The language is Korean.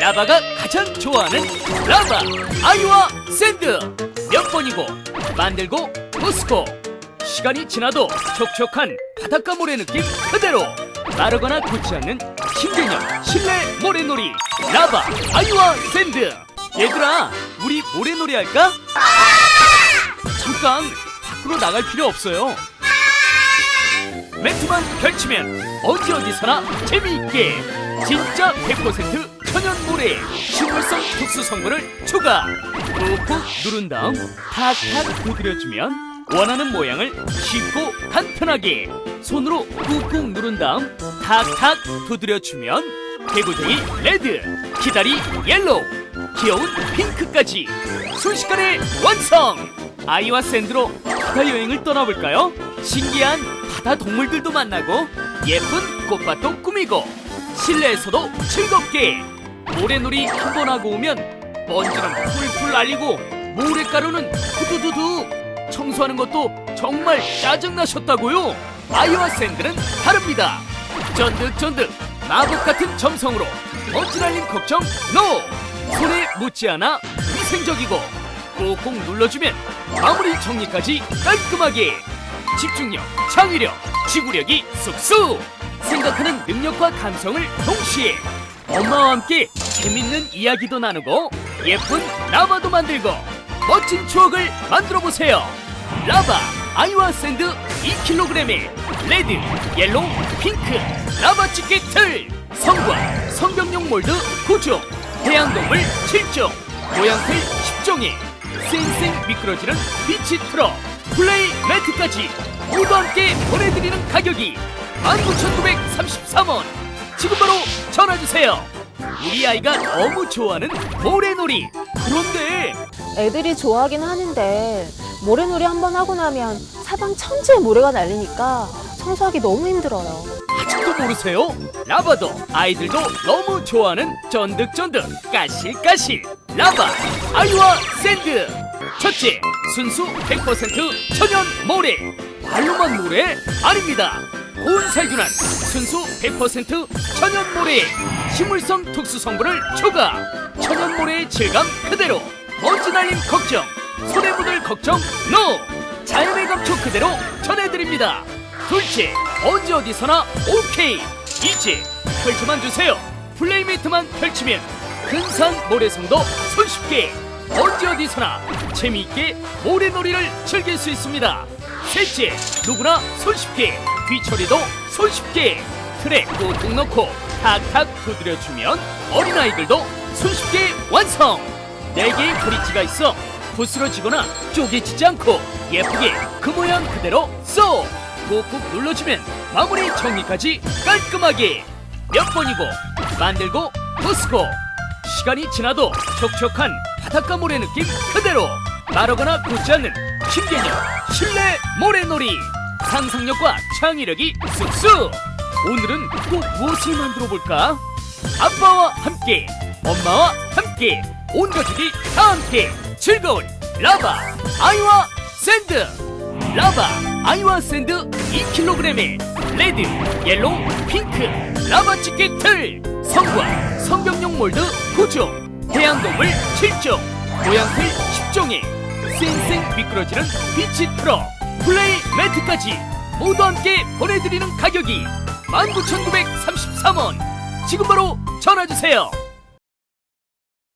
라바가 가장 좋아하는 라바 아이와 샌드. 몇 번이고 만들고 부스고. 시간이 지나도 촉촉한 바닷가 모래 느낌 그대로 마르거나 굳지 않는 신개념 실내 모래놀이 라바 아이와 샌드. 얘들아 우리 모래놀이 할까? 잠깐 밖으로 나갈 필요 없어요. 매트만 펼치면 언제 어디서나 재미있게 진짜 100% 천연 모래 식물성 특수 성분을 추가 꾹꾹 누른 다음 탁탁 두드려주면 원하는 모양을 쉽고 간편하게 손으로 꾹꾹 누른 다음 탁탁 두드려주면 개구쟁이 레드 기다리 옐로우 귀여운 핑크까지 순식간에 완성 아이와 샌드로 바다 여행을 떠나볼까요? 신기한 바다 동물들도 만나고 예쁜 꽃밭도 꾸미고 실내에서도 즐겁게 모래놀이 한 번 하고 오면 먼지는 풀풀 날리고 모래가루는 후두두두 청소하는 것도 정말 짜증나셨다고요? 아이와 샌드는 다릅니다 쫀득쫀득 마법 같은 점성으로 먼지 날림 걱정 NO! 손에 묻지 않아 위생적이고 꾹꾹 눌러주면 마무리 정리까지 깔끔하게 집중력, 창의력, 지구력이 쑥쑥 생각하는 능력과 감성을 동시에 엄마와 함께 재밌는 이야기도 나누고 예쁜 라바도 만들고 멋진 추억을 만들어 보세요. 라바 아이와 샌드 2kg에 레드, 옐로우, 핑크 라바 집게 틀 성과 성병용 몰드 9종 해양동물 7종 모양틀 10종에 쌩쌩 미끄러지는 비치 트럭 플레이 매트까지 모두 함께 보내드리는 가격이 19,933원 지금 바로 전화주세요. 우리 아이가 너무 좋아하는 모래놀이. 그런데 애들이 좋아하긴 하는데 모래놀이 한 번 하고 나면 사방 천지에 모래가 날리니까 청소하기 너무 힘들어요. 아직도 모르세요? 라바도 아이들도 너무 좋아하는 쫀득쫀득 까실까실. 라바 아이와 샌드. 첫째 순수 100% 천연 모래. 말로만 모래 아닙니다 고운 살균한 순수 100% 천연 모래 식물성 특수 성분을 추가. 천연 모래의 질감 그대로. 먼지 날림 걱정 손에 묻을 걱정 NO 자연의 감촉 그대로 전해드립니다. 둘째 언제 어디서나 오케이. 이제 펼쳐만 주세요. 플레이메이트만 펼치면 근산 모래성도 손쉽게. 언제 어디서나 재미있게 모래놀이를 즐길 수 있습니다 셋째 누구나 손쉽게 뒤처리도 손쉽게. 틀에 꾹꾹 넣고 탁탁 두드려주면 어린아이들도 손쉽게 완성. 네 개의 브릿지가 있어 부스러지거나 쪼개지지 않고 예쁘게 그 모양 그대로 쏙 꾹꾹 눌러주면 마무리 정리까지 깔끔하게. 몇 번이고 만들고 부수고. 시간이 지나도 촉촉한 바닷가 모래 느낌 그대로. 마르거나 굳지 않는 신개념 실내 모래놀이. 상상력과 창의력이 쑥쑥. 오늘은 또 무엇을 만들어 볼까? 아빠와 함께 엄마와 함께 온 가족이 다 함께 즐거운 라바 아이와 샌드. 라바 아이와 샌드 2kg에 레드, 옐로우, 핑크 라바 집게 틀 성과 성병용 몰드 9종 해양동물 7종 모양틀 10종에 쌩쌩 미끄러지는 비치 트럭 플레이 매트까지 모두 함께 보내드리는 가격이 19,933원. 지금 바로 전화주세요